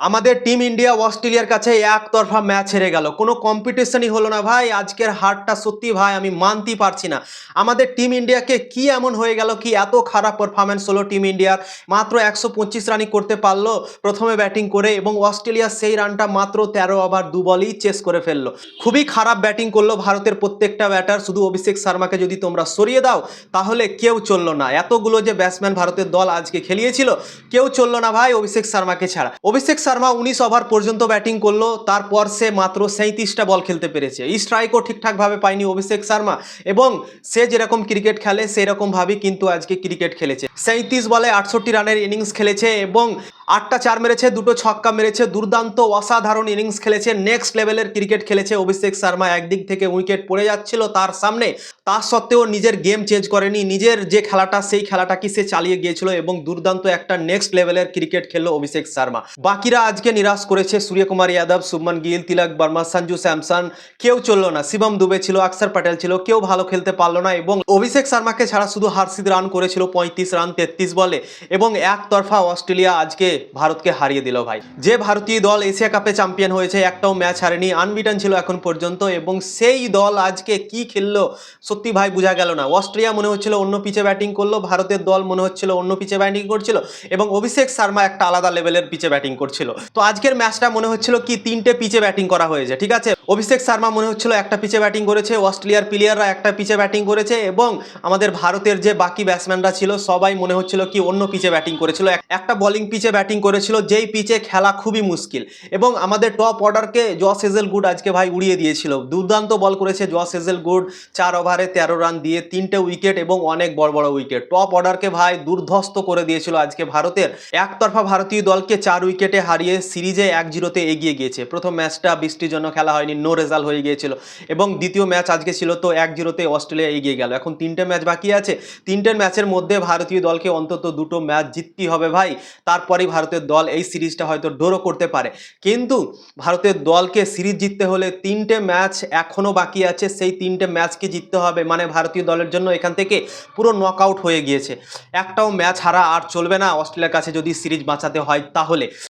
আমাদের team India অস্ট্রেলিয়ার কাছে একতরফা ম্যাচ হেরে গেল। কোনো কম্পিটিশনই হলো না ভাই। আজকের হারটা সত্যি ভাই, আমি মানতেই পারছি না। আমাদের টিম ইন্ডিয়াকে কি এমন হয়ে গেল কি এত খারাপ পারফরমেন্স হলো টিম ইন্ডিয়ার? মাত্র একশো পঁচিশ রানই করতে পারল প্রথমে ব্যাটিং করে এবং অস্ট্রেলিয়া সেই রানটা মাত্র তেরো ওভার দু বলেই চেস করে ফেলল। খুবই খারাপ ব্যাটিং করল ভারতের প্রত্যেকটা ব্যাটার শুধু অভিষেক শর্মাকে যদি তোমরা সরিয়ে দাও, তাহলে কেউ চলল না। এতগুলো যে ব্যাটসম্যান ভারতের দল আজকে খেলিয়েছিল, কেউ চলল না ভাই অভিষেক শর্মাকে ছাড়া। অভিষেক শর্মা উনিশ ওভার পর্যন্ত ব্যাটিং করল, তারপর সে মাত্র সাঁত্রিশটা বল খেলতে পেরেছে। স্ট্রাইকও ঠিকঠাকভাবে পায়নি অভিষেক শর্মা এবং সে যেরকম ক্রিকেট খেলে, সেরকমভাবেই কিন্তু আজকে ক্রিকেট খেলেছে। সাঁত্রিশ বলে আটষট্টি রানের ইনিংস খেলেছে এবং আটটা চার মেরেছে, দুটো ছক্কা মেরেছে, দুর্দান্ত, অসাধারণ ইনিংস খেলেছে। নেক্সট লেভেলের ক্রিকেট খেলেছে অভিষেক শর্মা। একদিক থেকে উইকেট পড়ে যাচ্ছিল, তার সামনে তার সত্ত্বেও নিজের গেম চেঞ্জ করেনি। নিজের যে খেলাটা, সেই খেলাটাকে সে চালিয়ে গিয়েছিল এবং দুর্দান্ত একটা নেক্সট লেভেলের ক্রিকেট খেললো অভিষেক শর্মা। বাকিরা আজকে নিরাশ করেছে সূর্যকুমার যাদব, শুভমান গিল, তিলক বর্মা, সঞ্জু স্যামসন। কেউ চলল না। শিবম দুবে ছিল অক্ষর প্যাটেল ছিল, কেউ ভালো খেলতে পারল না এবং অভিষেক শর্মাকে ছাড়া শুধু হার্ষিদ রান করেছিল পঁয়ত্রিশ রান তেত্রিশ বলে এবং একতরফা অস্ট্রেলিয়া আজকে ভারতকে হারিয়ে দিল ভাই। যে ভারতীয় দল এশিয়া কাপে চ্যাম্পিয়ন হয়েছে, একটাও ম্যাচ হারেনি আনবিটান ছিল এখন পর্যন্ত এবং সেই দল আজকে কি খেললো সত্যি ভাই বোঝা গেল না। অস্ট্রেলিয়া মনে হচ্ছিল অন্য পিচে ব্যাটিং করল, ভারতের দল মনে হচ্ছিল অন্য পিচে ব্যাটিং করছিল এবং অভিষেক শর্মা একটা আলাদা লেভেলের পিচে ব্যাটিং করছিল। তো আজকের ম্যাচটা মনে হচ্ছিল কি তিনটে পিচে ব্যাটিং করা হয়েছে, ঠিক আছে? অভিষেক শর্মা মনে হচ্ছিল একটা পিচে ব্যাটিং করেছে অস্ট্রেলিয়ার প্লেয়াররা একটা পিচে ব্যাটিং করেছে এবং আমাদের ভারতের যে বাকি ব্যাটসম্যানরা ছিল সবাই মনে হচ্ছিল কি অন্য পিচে ব্যাটিং করেছিল। এক- একটা বোলিং পিচে ব্যাটিং করেছিল, যেই পিচে খেলা খুবই মুশকিল এবং আমাদের টপ অর্ডারকে জস হেজেল গুড আজকে ভাই উড়িয়ে দিয়েছিল। দুর্দান্ত বল করেছে জস হেজেল গুড চার ওভারে তেরো রান দিয়ে তিনটে উইকেট এবং অনেক বড় বড় উইকেট। টপ অর্ডারকে ভাই দুর্ধস্ত করে দিয়েছিল আজকে ভারতের। একতরফা ভারতীয় দলকে চার উইকেটে হারিয়ে সিরিজে এক জিরোতে এগিয়ে গিয়েছে। প্রথম ম্যাচটা বৃষ্টির জন্য খেলা হয়নি নো রেজাল্ট হয়ে গিয়েছিল। এবং দ্বিতীয় ম্যাচ আজকে ছিল তো এক জিরোতে অস্ট্রেলিয়া এগিয়ে গেল। এখন তিনটে ম্যাচ বাকি আছে। তিনটে ম্যাচের মধ্যে ভারতীয় দলকে অন্তত দুটো ম্যাচ জিততেই হবে ভাই। তারপরেই ভারতের দল এই সিরিজটা হয়তো ডোরো করতে পারে। কিন্তু ভারতের দলকে সিরিজ জিততে হলে তিনটে ম্যাচ এখনও বাকি আছে। সেই তিনটে ম্যাচকে জিততে হবে। মানে ভারতীয় দলের জন্য এখান থেকে পুরো নক আউট হয়ে গিয়েছে। একটাও ম্যাচ হারা আর চলবে না। অস্ট্রেলিয়ার কাছে যদি সিরিজ বাঁচাতে হয় তাহলে।